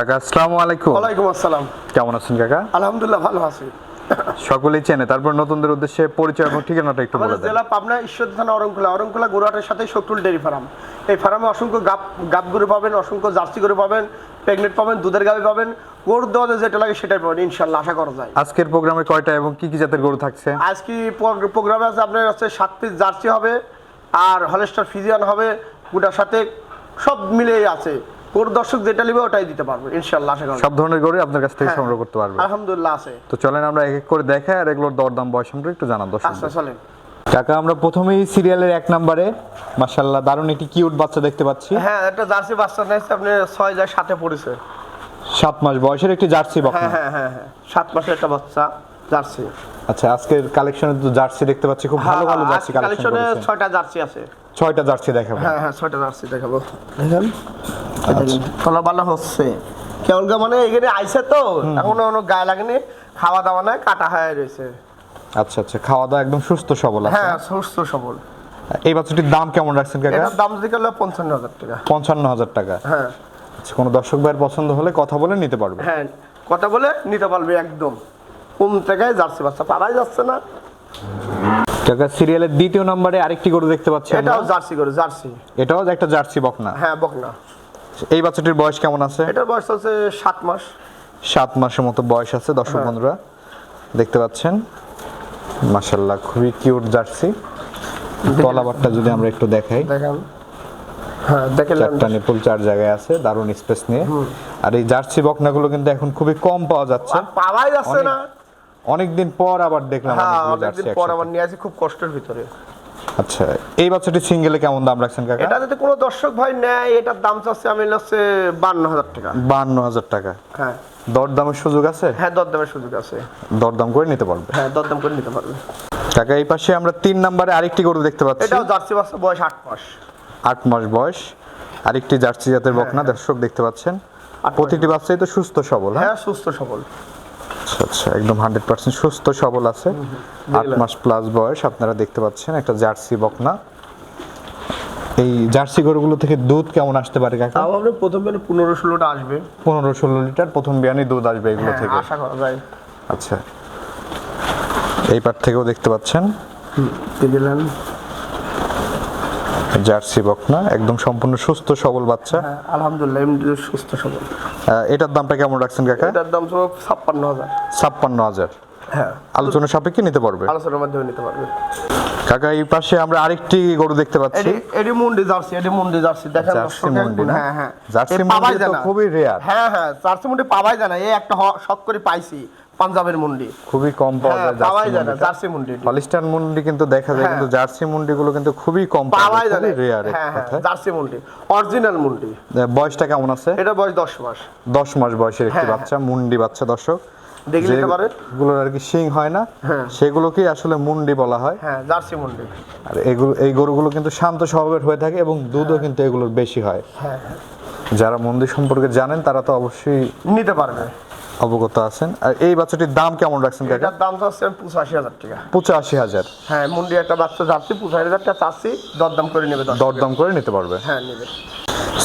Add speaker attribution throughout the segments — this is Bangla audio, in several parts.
Speaker 1: কাকা আসসালামু আলাইকুম।
Speaker 2: ওয়ালাইকুম আসসালাম।
Speaker 1: কেমন আছেন কাকা?
Speaker 2: আলহামদুলিল্লাহ ভালো আছি।
Speaker 1: সকলেই চেনে। তারপর নতুনদের উদ্দেশ্যে পরিচয় এবং ঠিকানাটা একটু বলে দেন।
Speaker 2: জেলা পাবনা ঈশ্বর থানা অরঙ্কুলা। অরঙ্কুলা গরুহাটের সাথে শত্রুল ডেয়ারি ফার্ম। এই ফার্মে অসংখ্য গাপ গাপ গরু পাবেন অসংখ্য জার্সি গরু পাবেন প্রেগনেন্ট পাবেন দুধের গাবি পাবেন। গরুর দেওয়াতে যেটা লাগে সেটাই পাবেন ইনশাল্লাহ আশা করা যায়।
Speaker 1: আজকের প্রোগ্রামে কয়টা এবং কি কি জাতের গরু থাকছে?
Speaker 2: আজকে প্রোগ্রামে আছে আপনার হচ্ছে সাত পিস জার্সি হবে আর হলেস্টার ফিজিয়ান হবে গোটার সাথে সব মিলেই আছে। গরুর দর্শক যেটা নেবে ওটাই দিতে পারবে ইনশাল্লাহ আশা করা।
Speaker 1: সব ধরনের গরু আপনার কাছ থেকে
Speaker 2: হ্যাঁ।
Speaker 1: সংগ্রহ করতে পারবে।
Speaker 2: আলহামদুলিল্লাহ আছে।
Speaker 1: তো চলেন আমরা এক এক করে দেখাই আর এগুলোর দরদাম বয়স আমরা একটু জানান দর্শক
Speaker 2: আচ্ছা চলেন।
Speaker 1: কাকা আমরা প্রথমেই সিরিয়ালের এক নম্বরে। মাশাল্লাহ দারুণ একটি কিউট বাচ্চা দেখতে পাচ্ছি।
Speaker 2: হ্যাঁ একটা জার্সি বাচ্চা নিয়েছে আপনি ছয় যায় সাথে পড়েছে।
Speaker 1: সাত মাস বয়সের একটি জার্সি
Speaker 2: হ্যাঁ হ্যাঁ হ্যাঁ হ্যাঁ সাত মাসের একটা বাচ্চা জার্সি।
Speaker 1: আচ্ছা আজকের কালেকশনে তো জার্সি দেখতে পাচ্ছি খুব ভালো ভালো জার্সি কালেকশন
Speaker 2: কালেকশনে
Speaker 1: করেছেন
Speaker 2: ছয়টা জার্সি আছে।
Speaker 1: ছয়টা জার্সি দেখাবো।
Speaker 2: হ্যাঁ হ্যাঁ ছয়টা জার্সি দেখাবো। দেখেন। তলা ভালো হচ্ছে। কেবল মানে এখানে আইসে তো এখনও কোনো গায়ে লাগেনি খাওয়া দাওয়া নাই কাটা হয়ে রয়েছে।
Speaker 1: আচ্ছা আচ্ছা খাওয়া দাওয়া একদম সুস্থ সবল আছে।
Speaker 2: হ্যাঁ সুস্থ সবল।
Speaker 1: এই বাচ্চাটির দাম কেমন রাখছেন কাকা?
Speaker 2: এটার দাম যদি গেলে পঞ্চান্ন হাজার টাকা।
Speaker 1: পঞ্চান্ন হাজার টাকা।
Speaker 2: হ্যাঁ।
Speaker 1: আচ্ছা কোনো দর্শক ভাইয়ের পছন্দ হলে কথা বলে নিতে পারবে।
Speaker 2: হ্যাঁ কথা বলে নিতে পারবে একদম। কম টাকায় জার্সি বাচ্চা পাওয়াই যাচ্ছে না।
Speaker 1: কাকা সিরিয়ালের দ্বিতীয় নম্বরে আরেকটি গরু দেখতে পাচ্ছি
Speaker 2: এটাও জার্সি গরু জার্সি।
Speaker 1: এটাও একটা জার্সি বকনা।
Speaker 2: হ্যাঁ বকনা।
Speaker 1: এই বাচ্চাটির বয়স কেমন আছে?
Speaker 2: এটার বয়স হচ্ছে সাত মাস।
Speaker 1: সাত মাসের মতো বয়স আছে দর্শক
Speaker 2: হ্যাঁ।
Speaker 1: বন্ধুরা। দেখতে পাচ্ছেন? মাশাল্লাহ খুবই কিউট জার্সি। তলাবারটা যদি আমরা একটু দেখাই।
Speaker 2: দেখান। হ্যাঁ দেখেন
Speaker 1: চারটা নিপুল চার জায়গায় আছে দারুণ স্পেস নিয়ে। আর এই জার্সি বকনাগুলো কিন্তু এখন খুবই কম পাওয়া যাচ্ছে।
Speaker 2: পাওয়াই যাচ্ছে না।
Speaker 1: অনেকদিন পর আবার দেখলাম
Speaker 2: হ্যাঁ অনেকদিন পর আবার নিয়ে আসি খুব কষ্টের ভিতরে।
Speaker 1: আচ্ছা এই বাচ্চাটি সিঙ্গেলে কেমন দাম রাখছেন কাকা?
Speaker 2: এটা যদি কোনো দর্শক ভাই নেয় এটার দাম চাচ্ছে আমি হচ্ছে বান্ন হাজার টাকা।
Speaker 1: বান্ন হাজার টাকা।
Speaker 2: হ্যাঁ।
Speaker 1: দরদামের সুযোগ আছে?
Speaker 2: হ্যাঁ দরদামের সুযোগ আছে।
Speaker 1: দরদাম করে নিতে পারবে?
Speaker 2: হ্যাঁ দরদাম করে নিতে পারবে।
Speaker 1: কাকা এই পাশে আমরা তিন নম্বরে আরেকটি গরু দেখতে পাচ্ছি।
Speaker 2: এটাও জার্সি বাচ্চা বয়স আট মাস।
Speaker 1: আট মাস বয়স। আরেকটি জার্সি জাতের বকনা দর্শক দেখতে পাচ্ছেন। প্রতিটি বাচ্চাই তো সুস্থ সবল হ্যাঁ?
Speaker 2: হ্যাঁ সুস্থ সবল।
Speaker 1: আচ্ছা আচ্ছা একদম হান্ড্রেড পার্সেন্ট সুস্থ সবল আছে। আট মাস প্লাস বয়স আপনারা দেখতে পাচ্ছেন একটা জার্সি বকনা। এই জার্সি গরুগুলো থেকে দুধ কেমন আসতে পারে কাকা?
Speaker 2: তাও আপনি প্রথম দিনে পনেরো ষোলোটা আসবে।
Speaker 1: পনেরো ষোলো লিটার প্রথম বিয়ানি দুধ আসবে এগুলো
Speaker 2: হ্যাঁ
Speaker 1: থেকে।
Speaker 2: আশা করা যায়।
Speaker 1: আচ্ছা। এই পার থেকেও দেখতে পাচ্ছেন। জার্সি বক না একদম সম্পূর্ণ সুস্থ সবল বাচ্চা।
Speaker 2: হ্যাঁ আলহামদুলিল্লাহ এমনি সুস্থ সবল।
Speaker 1: এটার দামটা কেমন রাখছেন কাকা?
Speaker 2: এটার দাম তো ছাপ্পান্ন হাজার।
Speaker 1: ছাপ্পান্ন হাজার।
Speaker 2: হ্যাঁ।
Speaker 1: আলোচনা সাপেক্ষে নিতে পারবে।
Speaker 2: আলোচনার মাধ্যমে নিতে পারবে।
Speaker 1: কাকা এই পাশে আমরা আরেকটি গরু দেখতে পাচ্ছি।
Speaker 2: মুন্ডি জার্সি এডি মুন্ডি জার্সি দেখেন
Speaker 1: জার্সি মুন্ডি
Speaker 2: হ্যাঁ হ্যাঁ।
Speaker 1: জার্সি মুন্ডি তো খুবই rare।
Speaker 2: হ্যাঁ হ্যাঁ জার্সি মুন্ডি পাওয়াই যায় না এই একটা শখ করে পাইছি পাঞ্জাবের মুন্ডি।
Speaker 1: খুবই কম পাওয়া
Speaker 2: হ্যাঁ
Speaker 1: যায়
Speaker 2: পাওয়াই যায় না
Speaker 1: জার্সি
Speaker 2: মুন্ডি
Speaker 1: হলিস্টার মুন্ডি কিন্তু দেখা যায়
Speaker 2: হ্যাঁ।
Speaker 1: কিন্তু জার্সি মুন্ডি গুলো কিন্তু খুবই কম পাওয়া যায় খুবই রেয়ার
Speaker 2: হ্যাঁ হ্যাঁ জার্সি মুন্ডি। অরিজিনাল মুন্ডি।
Speaker 1: বয়সটা কেমন আছে?
Speaker 2: এটা বয়স দশ মাস।
Speaker 1: দশ মাস বয়সের একটি
Speaker 2: হ্যাঁ,
Speaker 1: বাচ্চা মুন্ডি বাচ্চা দর্শক।
Speaker 2: দেখে নিতে পারে।
Speaker 1: আর কি শিং হয় না
Speaker 2: হ্যাঁ।
Speaker 1: সেগুলোকেই আসলে মুন্ডি বলা হয়।
Speaker 2: হ্যাঁ জার্সি মুন্ডি।
Speaker 1: আর এগুলো এই গরুগুলো কিন্তু শান্ত স্বভাবের হয়ে থাকে এবং দুধও কিন্তু এগুলোর বেশি হয়।
Speaker 2: হ্যাঁ হ্যাঁ।
Speaker 1: যারা মন্দির সম্পর্কে জানেন তারা তো অবশ্যই
Speaker 2: নিতে পারবে।
Speaker 1: অবগত আছেন। আর এই বাচ্চাটির দাম কেমন রাখছেন কাকা?
Speaker 2: এটার দাম পঁচাশি হাজার টাকা। হ্যাঁ মুন্ডি একটা বাচ্চা যাচ্ছি পঁচাশি হাজার টাকা চাচ্ছি দরদাম করে নেবে
Speaker 1: দরদাম করে নিতে পারবে।
Speaker 2: হ্যাঁ নেবে।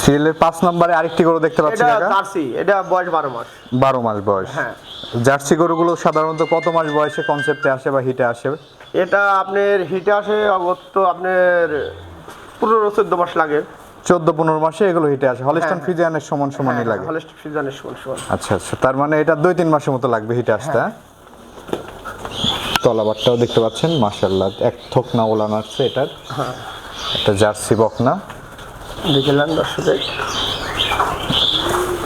Speaker 1: সিরিয়ালের পাঁচ নম্বরে আরেকটি গরু দেখতে পাচ্ছি
Speaker 2: এটা জার্সি এটা বয়স বারো মাস।
Speaker 1: বারো মাস বয়স।
Speaker 2: হ্যাঁ।
Speaker 1: জার্সি গরুগুলো সাধারণত কত মাস বয়সে কনসেপ্টে আসে বা হিটে আসে?
Speaker 2: এটা আপনার হিটে আসে অগত্য আপনার পনেরো চোদ্দ মাস লাগে।
Speaker 1: চোদ্দ পনেরো মাসে এগুলো হিটে আসে। হলিস্টন
Speaker 2: হ্যাঁ।
Speaker 1: ফিজিয়ানের সমান সমানই লাগে।
Speaker 2: হলেস্ট সিজনের সমান সমান।
Speaker 1: আচ্ছা আচ্ছা। তার মানে এটা দুই তিন মাসের মতো লাগবে হিটে আসতে হ্যাঁ? তলাবারটাও দেখতে পাচ্ছেন মাশাল্লাহ এক থোক না ওলান আসছে এটার।
Speaker 2: হ্যাঁ।
Speaker 1: একটা জার্সি বকনা।
Speaker 2: দেখলাম দর্শকের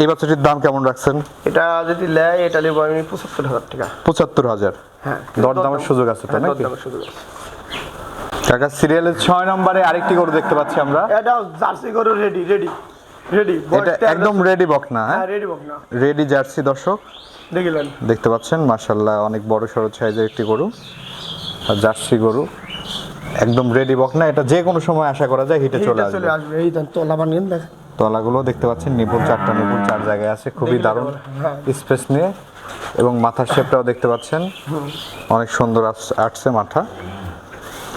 Speaker 1: এই বাচ্চাটির দাম কেমন রাখছেন?
Speaker 2: এটা যদি নেয় এটা নেব আমি পঁচাত্তর হাজার টাকা।
Speaker 1: পঁচাত্তর হাজার।
Speaker 2: হ্যাঁ
Speaker 1: দরদামের সুযোগ আছে তো
Speaker 2: হ্যাঁ, দরদামের সুযোগ আছে।
Speaker 1: কাকা সিরিয়ালের ছয় নম্বরে আরেকটি গরু দেখতে পাচ্ছি আমরা।
Speaker 2: এটা জার্সি গরু রেডি রেডি রেডি।
Speaker 1: এটা একদম রেডি বকনা হ্যাঁ?
Speaker 2: হ্যাঁ রেডি বক না।
Speaker 1: রেডি জার্সি দর্শক।
Speaker 2: দেখলেন।
Speaker 1: দেখতে পাচ্ছেন মাশাল্লাহ অনেক বড় সড়ো সাইজের একটি গরু আর জার্সি গরু। একদম রেডি বকনা এটা যে কোনো সময় আশা করা যায় হিটে চলে আসবে
Speaker 2: চলে আসবে। এই তোলা বানিয়ে দেখ
Speaker 1: তলাগুলো দেখতে পাচ্ছেন নিপুল চারটা নিপুল চার জায়গায় আছে খুবই দারুণ। স্পেস নিয়ে। এবং মাথার শেপটাও দেখতে পাচ্ছেন অনেক সুন্দর আসছে মাথা।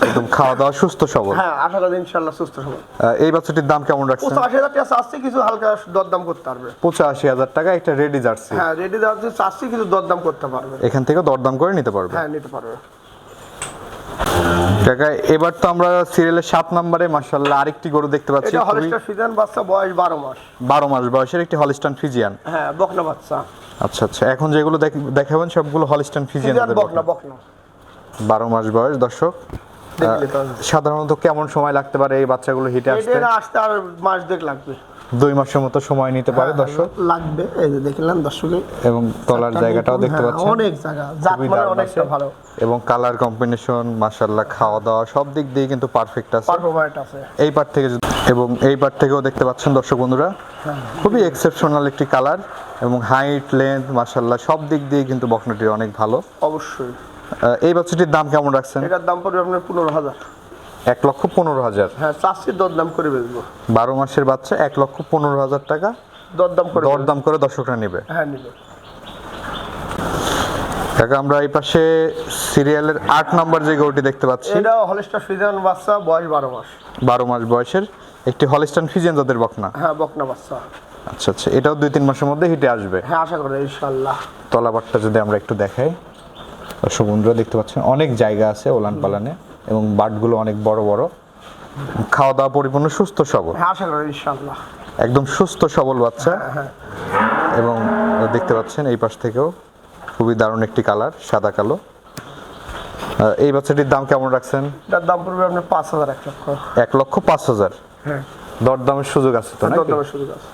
Speaker 1: একদম খাওয়া দাওয়া সুস্থ সবল।
Speaker 2: হ্যাঁ আশা করি ইনশাল্লাহ সুস্থ সবল।
Speaker 1: এই বাচ্চাটির দাম কেমন রাখছেন?
Speaker 2: পঁচাশি হাজার টাকা চাচ্ছি কিছু হালকা দরদাম করতে পারবে।
Speaker 1: পঁচাশি হাজার টাকা একটা রেডি জার্সি।
Speaker 2: হ্যাঁ রেডি হচ্ছে চাচ্ছি কিছু দরদাম করতে পারবে।
Speaker 1: এখান থেকে দরদাম করে নিতে পারবে।
Speaker 2: হ্যাঁ নিতে পারবে।
Speaker 1: কাকা এবার তো আমরা সিরিয়ালের সাত নম্বরে আরেকটি গরু দেখতে পাচ্ছি।
Speaker 2: এটা হলিস্টার ফিজান বাচ্চা বয়স বারো মাস।
Speaker 1: বারো মাস বয়সের একটি হলিস্টান ফিজিয়ান
Speaker 2: হ্যাঁ বকনা বাচ্চা।
Speaker 1: আচ্ছা আচ্ছা এখন যেগুলো দেখ- দেখাবেন সবগুলো হলিস্টান ফিজিয়ান
Speaker 2: বকনা বকনা।
Speaker 1: বারো মাস বয়স দর্শক সাধারণত কেমন সময় লাগতে পারে এই বাচ্চাগুলো হিটে আসতে?
Speaker 2: আসতে আর মাস দেখ লাগবে।
Speaker 1: দুই মাসের মতো সময় নিতে পারে দর্শক।
Speaker 2: লাগবে এই যে দেখলাম দর্শকে।
Speaker 1: এবং তলার জায়গাটাও দেখতে
Speaker 2: হ্যাঁ,
Speaker 1: পাচ্ছেন।
Speaker 2: অনেক জায়গা জাত মানে অনেকটা ভালো।
Speaker 1: এবং কালার কম্বিনেশন মাশাল্লাহ খাওয়া দাওয়া সব দিক দিয়ে কিন্তু পারফেক্ট আছে।
Speaker 2: পারফরমেন্ট আছে।
Speaker 1: এই পার থেকে এবং এই পার থেকেও দেখতে পাচ্ছেন দর্শক বন্ধুরা খুবই এক্সেপশনাল একটি কালার এবং হাইট লেন্থ মাশাল্লাহ সব দিক দিয়ে কিন্তু বকনাটি অনেক ভালো।
Speaker 2: অবশ্যই।
Speaker 1: এই বাচ্চাটির দাম কেমন রাখছেন?
Speaker 2: এটার দাম পড়বে আপনার পনেরো হাজার।
Speaker 1: এক লক্ষ পনেরো হাজার।
Speaker 2: হ্যাঁ চাষির দরদাম করে বেচবো।
Speaker 1: বারো মাসের বাচ্চা এক লক্ষ পনেরো হাজার টাকা।
Speaker 2: দরদাম করে।
Speaker 1: দরদাম করে দর্শকরা নেবে।
Speaker 2: হ্যাঁ নিবে।
Speaker 1: কাকা আমরা এই পাশে সিরিয়ালের আট নাম্বার যে গরুটি দেখতে পাচ্ছি।
Speaker 2: এটা হলিস্টার ফিজান বাচ্চা বয়স বারো মাস।
Speaker 1: বারো মাস বয়সের একটি হলিস্টান ফিজিয়ান জাতের বকনা।
Speaker 2: হ্যাঁ বকনা বাচ্চা।
Speaker 1: আচ্ছা আচ্ছা এটাও দুই তিন মাসের মধ্যে হিটে আসবে।
Speaker 2: হ্যাঁ আশা করি ইনশাল্লাহ
Speaker 1: তলাবারটা যদি আমরা একটু দেখাই। দর্শক বন্ধুরা দেখতে পাচ্ছেন অনেক জায়গা আছে ওলান পালানে। এবং বাটগুলো অনেক বড় বড়। খাওয়া দাওয়া পরিপূর্ণ সুস্থ সবল।
Speaker 2: হ্যাঁ আশা করি ইনশাল্লাহ
Speaker 1: একদম সুস্থ সবল বাচ্চা।
Speaker 2: হ্যাঁ
Speaker 1: এবং দেখতে পাচ্ছেন এই পাশ থেকেও খুবই দারুণ একটি কালার সাদা কালো। এই বাচ্চাটির দাম কেমন রাখছেন?
Speaker 2: এটার দাম পড়বে আপনার পাঁচ হাজার এক লক্ষ।
Speaker 1: এক লক্ষ পাঁচ হাজার।
Speaker 2: হ্যাঁ।
Speaker 1: দরদামের সুযোগ আছে তো
Speaker 2: দরদামের সুযোগ আছে।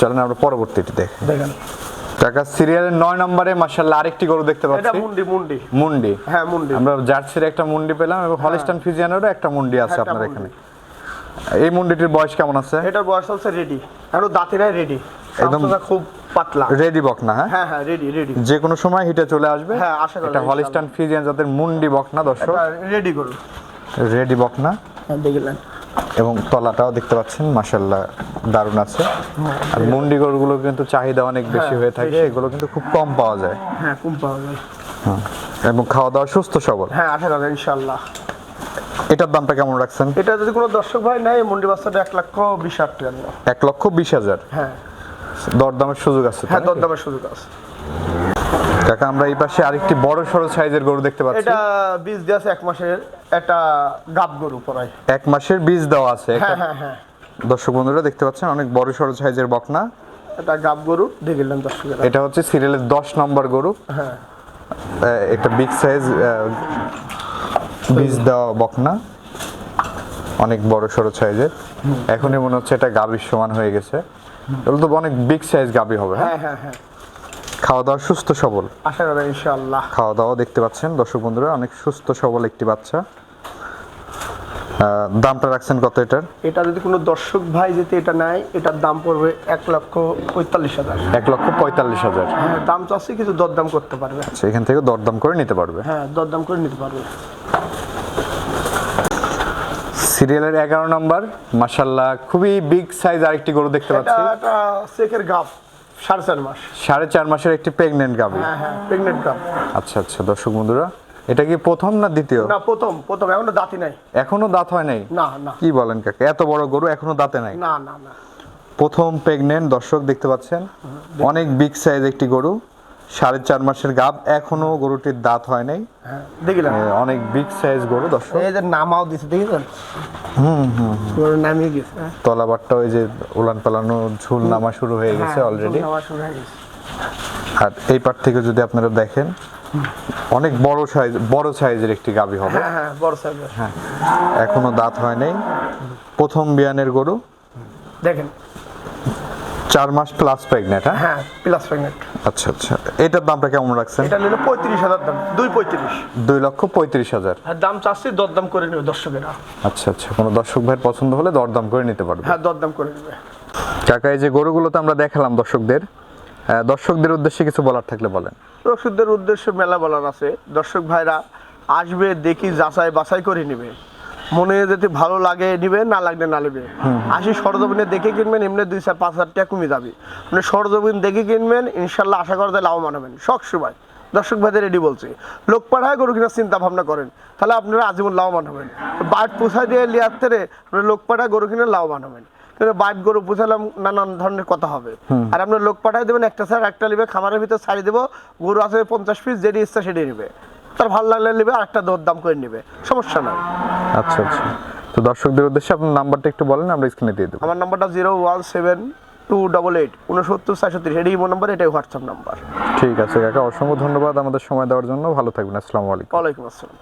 Speaker 1: চলেন আমরা পরবর্তীটি দেখি।
Speaker 2: দেখেন।
Speaker 1: টাকা সিরিয়ালের নয় নম্বরে মার্শাল্লাহ আরেকটি গরু দেখতে পাচ্ছি।
Speaker 2: এটা মুন্ডি মুন্ডি।
Speaker 1: মুন্ডি।
Speaker 2: হ্যাঁ মুন্ডি।
Speaker 1: আমরা জার্সির একটা মুন্ডি পেলাম এবং হলিস্টান ফিজিয়ানেরও একটা মুন্ডি আছে আপনার এখানে। এই মুন্ডিটির বয়স কেমন আছে?
Speaker 2: এটার বয়স হচ্ছে রেডি। এখন দাঁতে নাই রেডি।
Speaker 1: একদম-
Speaker 2: খুব পাতলা।
Speaker 1: রেডি বকনা হ্যাঁ?
Speaker 2: হ্যাঁ হ্যাঁ রেডি রেডি।
Speaker 1: যে কোনো সময় হিটে চলে আসবে।
Speaker 2: হ্যাঁ, আশা করি
Speaker 1: এটা। হলিস্টান ফিজিয়ান যাদের মুন্ডি বকনা দর্শক।
Speaker 2: রেডি করুন
Speaker 1: রেডি বকনা।
Speaker 2: হ্যাঁ দেখলেন
Speaker 1: এবং তলাটাও দেখতে পাচ্ছেন মাসাল্লাহ দারুণ আছে। আর মুন্ডি গরুগুলো কিন্তু চাহিদা অনেক বেশি
Speaker 2: হ্যাঁ,
Speaker 1: হয়ে থাকে এগুলো কিন্তু খুব কম পাওয়া যায়।
Speaker 2: হ্যাঁ কম পাওয়া যায়।
Speaker 1: হ্যাঁ। এবং খাওয়া দাওয়া সুস্থ সবল।
Speaker 2: হ্যাঁ আশা করি ইনশাল্লাহ
Speaker 1: এটার দামটা কেমন রাখছেন?
Speaker 2: এটা যদি কোনো দর্শক ভাই নেয় মুন্ডি বাচ্চাটা এক লক্ষ বিশ হাজার টাকা
Speaker 1: এক লক্ষ বিশ হাজার?
Speaker 2: হ্যাঁ।
Speaker 1: দরদামের সুযোগ আছে
Speaker 2: হ্যাঁ? দরদামের সুযোগ আছে।
Speaker 1: কাকা আমরা এই পাশে আরেকটি বড় সড়ো সাইজের গরু দেখতে পাচ্ছি।
Speaker 2: এটা বীজ দিয়ে আছে এক মাসের। একটা গাব গরু পড়ায়
Speaker 1: এক মাসের বীজ দেওয়া আছে
Speaker 2: হ্যাঁ হ্যাঁ হ্যাঁ।
Speaker 1: দর্শক বন্ধুরা দেখতে পাচ্ছেন অনেক বড় সড়ো সাইজের বকনা।
Speaker 2: এটা গাব গরু দেখলেন দর্শকের।
Speaker 1: এটা হচ্ছে সিরিয়ালের দশ নম্বর গরু।
Speaker 2: হ্যাঁ।
Speaker 1: একটা বিগ সাইজ বীজ দেওয়া বকনা। অনেক বড় সড়ো সাইজের। এখনই মনে হচ্ছে এটা গাভীর সমান হয়ে গেছে। এগুলো তো অনেক বিগ সাইজ গাভী হবে হ্যাঁ?
Speaker 2: হ্যাঁ হ্যাঁ হ্যাঁ।
Speaker 1: খাওয়া দাওয়া সুস্থ সবল।
Speaker 2: আশা করি ইনশাল্লাহ
Speaker 1: খাওয়া দাওয়া দেখতে পাচ্ছেন দর্শক বন্ধুরা অনেক সুস্থ সবল একটি বাচ্চা। দামটা রাখছেন কত এটার?
Speaker 2: এটা যদি কোনো দর্শক ভাই যদি এটা নেয় এটার দাম পড়বে এক লক্ষ পঁয়তাল্লিশ হাজার।
Speaker 1: এক লক্ষ পঁয়তাল্লিশ হাজার।
Speaker 2: হ্যাঁ দাম চাচ্ছি কিছু দরদাম করতে পারবে।
Speaker 1: আচ্ছা এখান থেকে দরদাম করে নিতে পারবে।
Speaker 2: হ্যাঁ দরদাম করে নিতে পারবে।
Speaker 1: সিরিয়ালের এগারো নম্বর মাসাল্লাহ খুবই বিগ সাইজ আরেকটি গরু দেখতে পাচ্ছি।
Speaker 2: একটা চেকের গাব সাড়ে চার মাস।
Speaker 1: সাড়ে চার মাসের একটি প্রেগনেন্ট গাভী
Speaker 2: হ্যাঁ হ্যাঁ প্রেগনেন্ট গাব।
Speaker 1: আচ্ছা আচ্ছা দর্শক বন্ধুরা এটা কি প্রথম না দ্বিতীয়?
Speaker 2: না প্রথম প্রথম এখনও দাঁতই নাই।
Speaker 1: এখনও দাঁত হয় নাই?
Speaker 2: না না।
Speaker 1: কি বলেন কাকা? এত বড় গরু এখনও দাঁতে নাই?
Speaker 2: না না না।
Speaker 1: প্রথম প্রেগনেন্ট দর্শক দেখতে পাচ্ছেন। অনেক বিগ সাইজ একটি গরু। সাড়ে চার মাসের গাব এখনও গরুটির দাঁত হয় নাই।
Speaker 2: হ্যাঁ দেখলেন।
Speaker 1: এ, অনেক বিগ সাইজ গরু দর্শক।
Speaker 2: এই যে নামাও দিছে দেখেছেন হুম হুম নামিয়ে গেছে হ্যাঁ।
Speaker 1: তলাবারটা ওই যে উলান পালানো ঝুল নামা শুরু হয়ে গেছে অলরেডি
Speaker 2: হয়ে গেছে।
Speaker 1: আর এই পার থেকে যদি আপনারা দেখেন অনেক বড় সাইজ বড় সাইজের একটি গাভী হবে।
Speaker 2: হ্যাঁ হ্যাঁ বড় সাইজের।
Speaker 1: হ্যাঁ এখনও দাঁত হয় নাই। প্রথম বিয়ানের গরু।
Speaker 2: দেখেন।
Speaker 1: চার মাস প্লাস প্রেগনেন্ট হ্যাঁ?
Speaker 2: হ্যাঁ প্লাস প্রেগনেন্ট
Speaker 1: আচ্ছা আচ্ছা। এটার দামটা কেমন রাখছেন?
Speaker 2: এটা নিলে পঁয়ত্রিশ হাজার দাম। দুই পঁয়ত্রিশ।
Speaker 1: দুই লক্ষ পঁয়ত্রিশ হাজার।
Speaker 2: হ্যাঁ দাম চাচ্ছি দরদাম করে নেবে দর্শকেরা।
Speaker 1: আচ্ছা আচ্ছা। কোনো দর্শক ভাইয়ের পছন্দ হলে দরদাম করে নিতে পারবে।
Speaker 2: হ্যাঁ দরদাম করে নেবে।
Speaker 1: কাকা এই যে গরুগুলো তো আমরা দেখালাম দর্শকদের দর্শকদের উদ্দেশ্যে কিছু বলার থাকলে বলেন।
Speaker 2: দর্শকদের উদ্দেশ্যে মেলা বলার আছে। দর্শক ভাইরা আসবে দেখি যাচাই বাছাই করে নিবে। মনে যদি ভালো লাগে নিবে না লাগলে না নেবে। আসি সরজমিনে দেখে কিনবেন এমনি দুই চার পাঁচ হাজার টাকা কমে যাবে। মানে সরজমিন দেখে কিনবেন ইনশাল্লাহ আশা করা যায় লাভবান হবেন। সব সময় দর্শক ভাইদের রেডি বলছি। লোক পাঠায় গরু কেনার চিন্তা ভাবনা করেন। তাহলে আপনারা আজীবন লাভবান হবেন। বাট পোষায় দিয়ে লিয়াতে আপনারা লোক পাঠায় গরু কিনে লাভবান হবেন। কিন্তু গরু পুষালাম নানান ধরনের কথা হবে। আর আপনার লোক পাঠায় দেবেন একটা স্যার একটা নেবে খামারের ভিতর ছাড়ি দেবো গরু আছে পঞ্চাশ পিস যেটি ইচ্ছা সেটি নেবে। তার ভালো লাগলে নেবে আর একটা দর দাম করে নেবে সমস্যা নাই।
Speaker 1: আচ্ছা আচ্ছা। তো দর্শকদের উদ্দেশ্যে আপনার নাম্বারটা একটু বলেন আমরা স্ক্রিনে দিয়ে দেবো।
Speaker 2: আমার নাম্বারটা zero one seven two double eight উনসত্তর সাতষট্টি এটাই ইমো নাম্বার এটাই হোয়াটসঅ্যাপ নাম্বার।
Speaker 1: ঠিক আছে কাকা অসংখ্য ধন্যবাদ আমাদের সময় দেওয়ার জন্য। ভালো থাকবেন আসসালামু আলাইকুম।
Speaker 2: ওয়ালাইকুম আসসালাম।